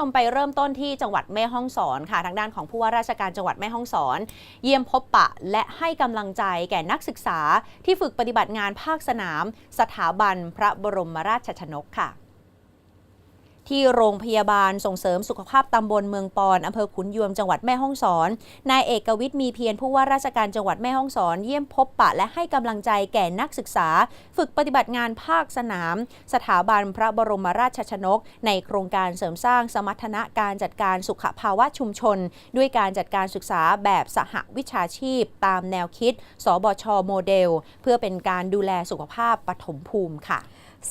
ชมไปเริ่มต้นที่จังหวัดแม่ฮ่องสอนค่ะ ทางด้านของผู้ว่าราชการจังหวัดแม่ฮ่องสอน เยี่ยมพบปะ และให้กำลังใจแก่นักศึกษาที่ฝึกปฏิบัติงานภาคสนาม สถาบันพระบรมราชชนกค่ะ ที่โรงพยาบาลส่งเสริมสุขภาพตำบลเมืองปอนอำเภอขุนยวมจังหวัดแม่ฮ่องสอน นายเอกวิทย์มีเพียรผู้ว่าราชการจังหวัดแม่ฮ่องสอน เยี่ยมพบปะและให้กำลังใจแก่นักศึกษา ฝึกปฏิบัติงานภาคสนาม สถาบันพระบรมราชชนก ในโครงการเสริมสร้างสมรรถนะการจัดการสุขภาวะชุมชน ด้วยการจัดการศึกษาแบบสหวิชาชีพ ตามแนวคิด สบชโมเดล เพื่อเป็นการดูแลสุขภาพปฐมภูมิค่ะ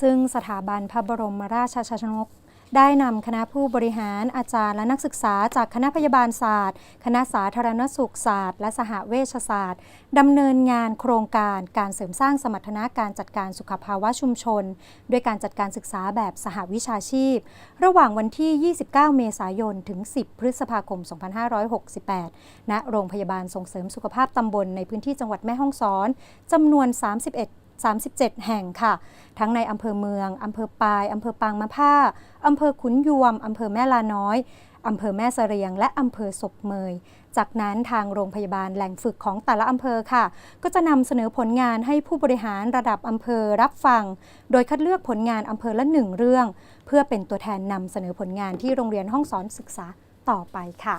ซึ่งสถาบันพระบรมราชชนก ได้นำคณะผู้บริหารอาจารย์และนักศึกษาจากคณะพยาบาลศาสตร์ คณะสาธารณสุขศาสตร์ และสหเวชศาสตร์ดำเนินงานโครงการการเสริมสร้างสมรรถนะการจัดการสุขภาวะชุมชน ด้วยการจัดการศึกษาแบบสหวิชาชีพ ระหว่างวันที่ 29 เมษายน ถึง 10 พฤษภาคม 2568 ณ โรงพยาบาลส่งเสริมสุขภาพตำบลในพื้นที่จังหวัดแม่ฮ่องสอนจำนวน 31 37 แห่งค่ะ ทั้งในอำเภอเมืองอำเภอปายอำเภอปางมะผ้าอำเภอขุนยวมอำเภอแม่ลาน้อยอำเภอแม่เสรียง และอำเภอศพเมย จากนั้นทางโรงพยาบาลแหล่งฝึกของแต่ละอำเภอค่ะ ก็จะนำเสนอผลงานให้ผู้บริหารระดับอำเภอรับฟัง โดยคัดเลือกผลงานอำเภอละหนึ่งเรื่อง เพื่อเป็นตัวแทนนำเสนอผลงานที่โรงเรียนห้องสอนศึกษาต่อไปค่ะ